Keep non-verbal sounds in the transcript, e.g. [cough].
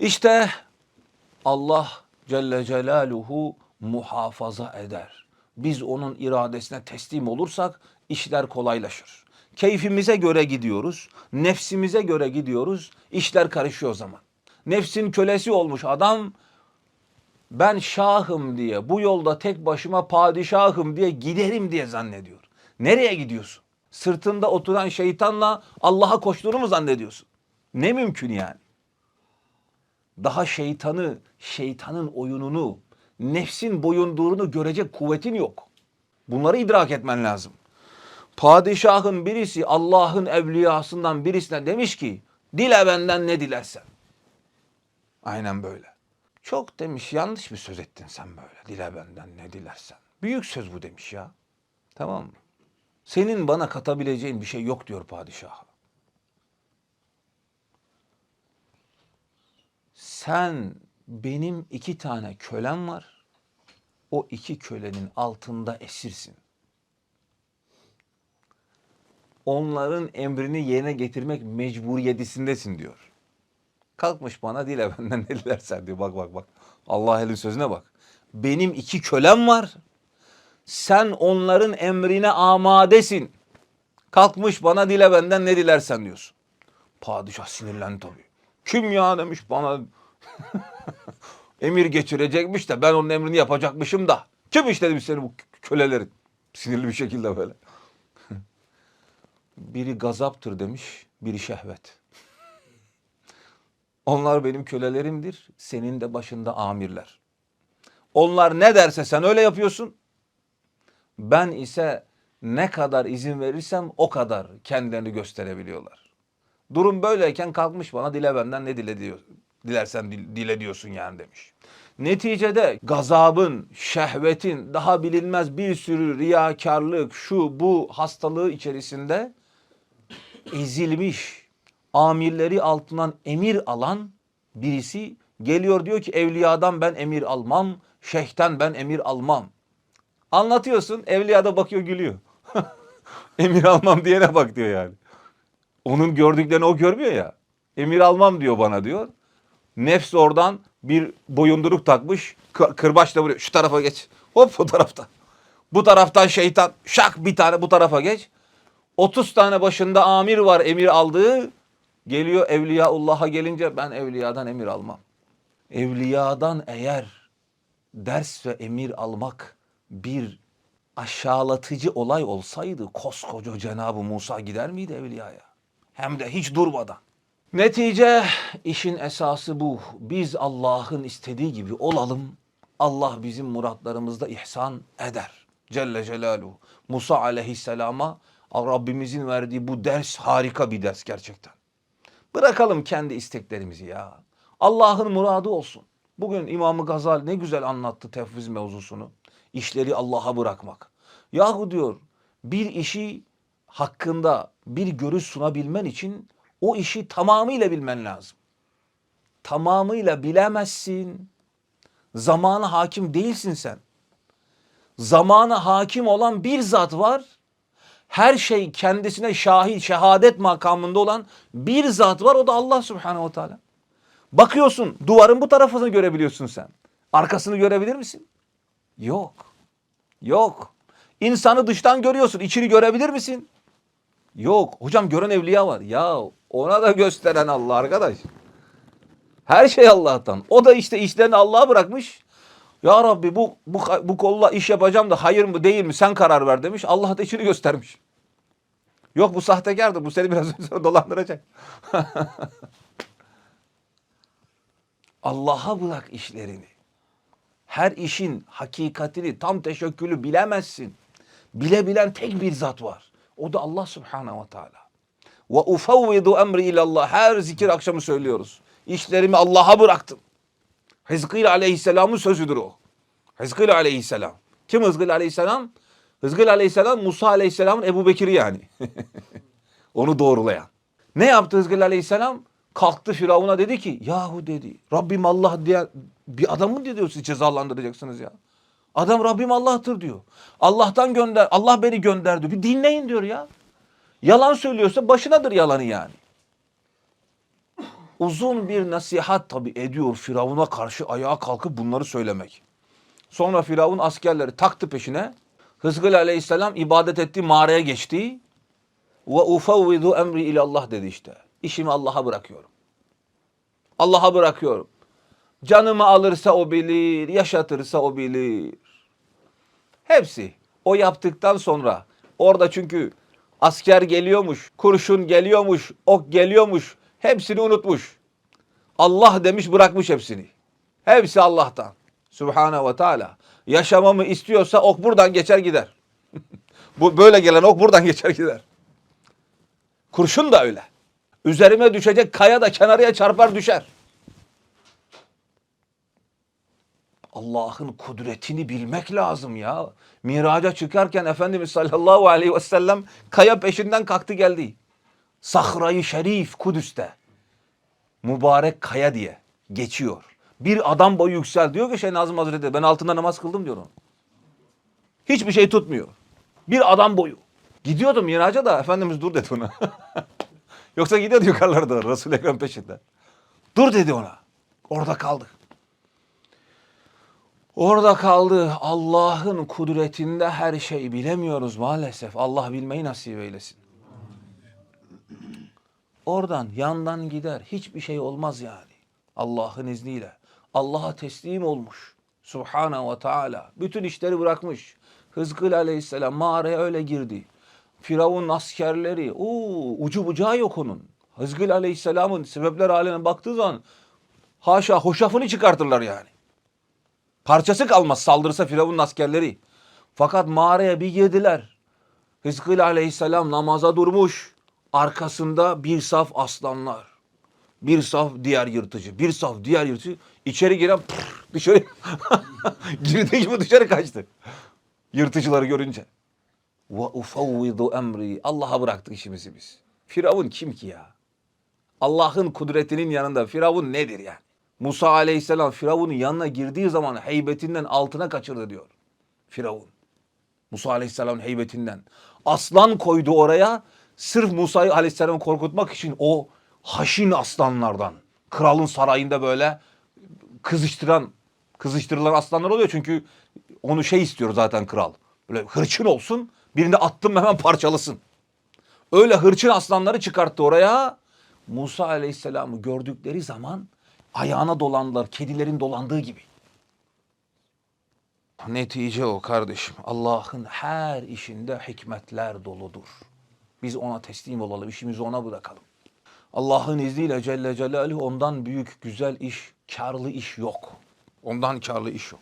İşte Allah Celle Celaluhu muhafaza eder. Biz onun iradesine teslim olursak işler kolaylaşır. Keyfimize göre gidiyoruz, nefsimize göre gidiyoruz, işler karışıyor o zaman. Nefsin kölesi olmuş adam ben şahım diye bu yolda tek başıma padişahım diye giderim diye zannediyor. Nereye gidiyorsun? Sırtında oturan şeytanla Allah'a koştuğunu mu zannediyorsun? Ne mümkün yani? Daha şeytanı, şeytanın oyununu, nefsin boyunduğunu görecek kuvvetin yok. Bunları idrak etmen lazım. Padişahın birisi Allah'ın evliyasından birisine demiş ki dile benden ne dilersen. Aynen böyle. Çok demiş yanlış bir söz ettin sen böyle. Dile benden ne dilersen. Büyük söz bu demiş ya. Tamam mı? Senin bana katabileceğin bir şey yok diyor padişaha. Sen benim iki tane kölem var. O iki kölenin altında esirsin. Onların emrini yerine getirmek mecburiyetindesin diyor. Kalkmış bana dile benden ne dilersen diyor. Bak bak bak. Allah elin sözüne bak. Benim iki kölem var. Sen onların emrine amadesin. Kalkmış bana dile benden ne dilersen diyorsun. Padişah sinirlendi tabii. Kim ya demiş bana [laughs] emir geçirecekmiş de ben onun emrini yapacakmışım da. Kim işledi seni bu kölelerin? Sinirli bir şekilde böyle. [laughs] biri gazaptır demiş, biri şehvet. Onlar benim kölelerimdir, senin de başında amirler. Onlar ne derse sen öyle yapıyorsun. Ben ise ne kadar izin verirsem o kadar kendilerini gösterebiliyorlar. Durum böyleyken kalkmış bana dile benden ne dile diyor, dilersen dil- dile diyorsun yani demiş. Neticede gazabın, şehvetin, daha bilinmez bir sürü riyakarlık, şu bu hastalığı içerisinde ezilmiş, amirleri altından emir alan birisi geliyor diyor ki evliyadan ben emir almam, şeyhten ben emir almam. Anlatıyorsun, evliya da bakıyor gülüyor. [laughs] emir almam diyene bak diyor yani. Onun gördüklerini o görmüyor ya. Emir almam diyor bana diyor. Nefs oradan bir boyunduruk takmış. kı- Kırbaçla vuruyor. Şu tarafa geç. Hop o tarafta. Bu taraftan şeytan. Şak bir tane bu tarafa geç. 30 tane başında amir var emir aldığı. Geliyor Evliyaullah'a gelince ben evliyadan emir almam. Evliyadan eğer ders ve emir almak bir aşağılatıcı olay olsaydı koskoca Cenab-ı Musa gider miydi evliyaya? Hem de hiç durmadan. Netice işin esası bu. Biz Allah'ın istediği gibi olalım. Allah bizim muratlarımızda ihsan eder. Celle Celaluhu. Musa aleyhisselama Rabbimizin verdiği bu ders harika bir ders gerçekten. Bırakalım kendi isteklerimizi ya. Allah'ın muradı olsun. Bugün İmam-ı Gazali ne güzel anlattı tefviz mevzusunu. İşleri Allah'a bırakmak. Yahu diyor bir işi hakkında bir görüş sunabilmen için o işi tamamıyla bilmen lazım. Tamamıyla bilemezsin. Zamana hakim değilsin sen. Zamana hakim olan bir zat var. Her şey kendisine şahit, şehadet makamında olan bir zat var. O da Allah Subhanahu Teala. Bakıyorsun duvarın bu tarafını görebiliyorsun sen. Arkasını görebilir misin? Yok. Yok. İnsanı dıştan görüyorsun. içini görebilir misin? Yok. Hocam gören evliya var. Ya ona da gösteren Allah arkadaş. Her şey Allah'tan. O da işte işlerini Allah'a bırakmış. Ya Rabbi bu, bu, bu kolla iş yapacağım da hayır mı değil mi sen karar ver demiş. Allah da içini göstermiş. Yok bu sahtekardır. Bu seni biraz [laughs] sonra dolandıracak. [laughs] Allah'a bırak işlerini. Her işin hakikatini, tam teşekkülü bilemezsin. Bilebilen tek bir zat var. O da Allah Subhanahu ve Teala. Ve ufavvidu emri ilallah. Her zikir akşamı söylüyoruz. İşlerimi Allah'a bıraktım. Hızkıl aleyhisselamın sözüdür o. Hızkıl aleyhisselam. Kim Hızkıl aleyhisselam? Hızkıl aleyhisselam Musa aleyhisselamın Ebu Bekir'i yani. [laughs] Onu doğrulayan. Ne yaptı Hızkıl aleyhisselam? Kalktı Firavun'a dedi ki yahu dedi Rabbim Allah diye bir adamı diyor siz cezalandıracaksınız ya. Adam Rabbim Allah'tır diyor. Allah'tan gönder Allah beni gönderdi. Bir dinleyin diyor ya. Yalan söylüyorsa başınadır yalanı yani. Uzun bir nasihat tabi ediyor Firavun'a karşı ayağa kalkıp bunları söylemek. Sonra Firavun askerleri taktı peşine. Hızgıl aleyhisselam ibadet ettiği mağaraya geçti. Ve ufavvidu emri ilallah dedi işte. İşimi Allah'a bırakıyorum. Allah'a bırakıyorum. Canımı alırsa o bilir, yaşatırsa o bilir. Hepsi o yaptıktan sonra orada çünkü asker geliyormuş, kurşun geliyormuş, ok geliyormuş. Hepsini unutmuş. Allah demiş bırakmış hepsini. Hepsi Allah'tan. Subhanahu ve Teala. Yaşamamı istiyorsa ok buradan geçer gider. [laughs] Bu böyle gelen ok buradan geçer gider. Kurşun da öyle. Üzerime düşecek kaya da kenarıya çarpar düşer. Allah'ın kudretini bilmek lazım ya. Miraca çıkarken Efendimiz sallallahu aleyhi ve sellem kaya peşinden kalktı geldi. Sahrayı Şerif Kudüs'te. Mübarek kaya diye geçiyor. Bir adam boyu yüksel diyor ki şey Nazım Hazretleri ben altında namaz kıldım diyor onu. Hiçbir şey tutmuyor. Bir adam boyu. Gidiyordu miraca da Efendimiz dur dedi ona. [laughs] Yoksa gidiyordu yukarılarda Resul-i Ekrem peşinde. Dur dedi ona. Orada kaldı. Orada kaldı. Allah'ın kudretinde her şeyi bilemiyoruz maalesef. Allah bilmeyi nasip eylesin. Oradan yandan gider. Hiçbir şey olmaz yani. Allah'ın izniyle. Allah'a teslim olmuş. Subhanahu ve Teala. Bütün işleri bırakmış. Hızkıl aleyhisselam mağaraya öyle girdi. Firavun askerleri, oo, ucu bucağı yok onun. Hızgıl aleyhisselamın sebepler haline baktığı zaman haşa hoşafını çıkartırlar yani. Parçası kalmaz saldırırsa Firavun'un askerleri. Fakat mağaraya bir girdiler. Hızkıl aleyhisselam namaza durmuş. Arkasında bir saf aslanlar. Bir saf diğer yırtıcı. Bir saf diğer yırtıcı. İçeri giren pırr, [laughs] dışarı [laughs] girdiği gibi dışarı kaçtı. Yırtıcıları görünce. Ve ufavvidu emri. Allah'a bıraktık işimizi biz. Firavun kim ki ya? Allah'ın kudretinin yanında Firavun nedir yani? Musa aleyhisselam Firavun'un yanına girdiği zaman heybetinden altına kaçırdı diyor. Firavun. Musa aleyhisselamın heybetinden. Aslan koydu oraya. Sırf Musa aleyhisselamı korkutmak için o haşin aslanlardan. Kralın sarayında böyle kızıştıran, kızıştırılan aslanlar oluyor. Çünkü onu şey istiyor zaten kral. Böyle hırçın olsun. Birinde attım hemen parçalasın. Öyle hırçın aslanları çıkarttı oraya. Musa aleyhisselamı gördükleri zaman ayağına dolandılar. Kedilerin dolandığı gibi. Netice o kardeşim. Allah'ın her işinde hikmetler doludur. Biz ona teslim olalım. işimizi ona bırakalım. Allah'ın izniyle Celle Celaluhu ondan büyük, güzel iş, karlı iş yok. Ondan karlı iş yok.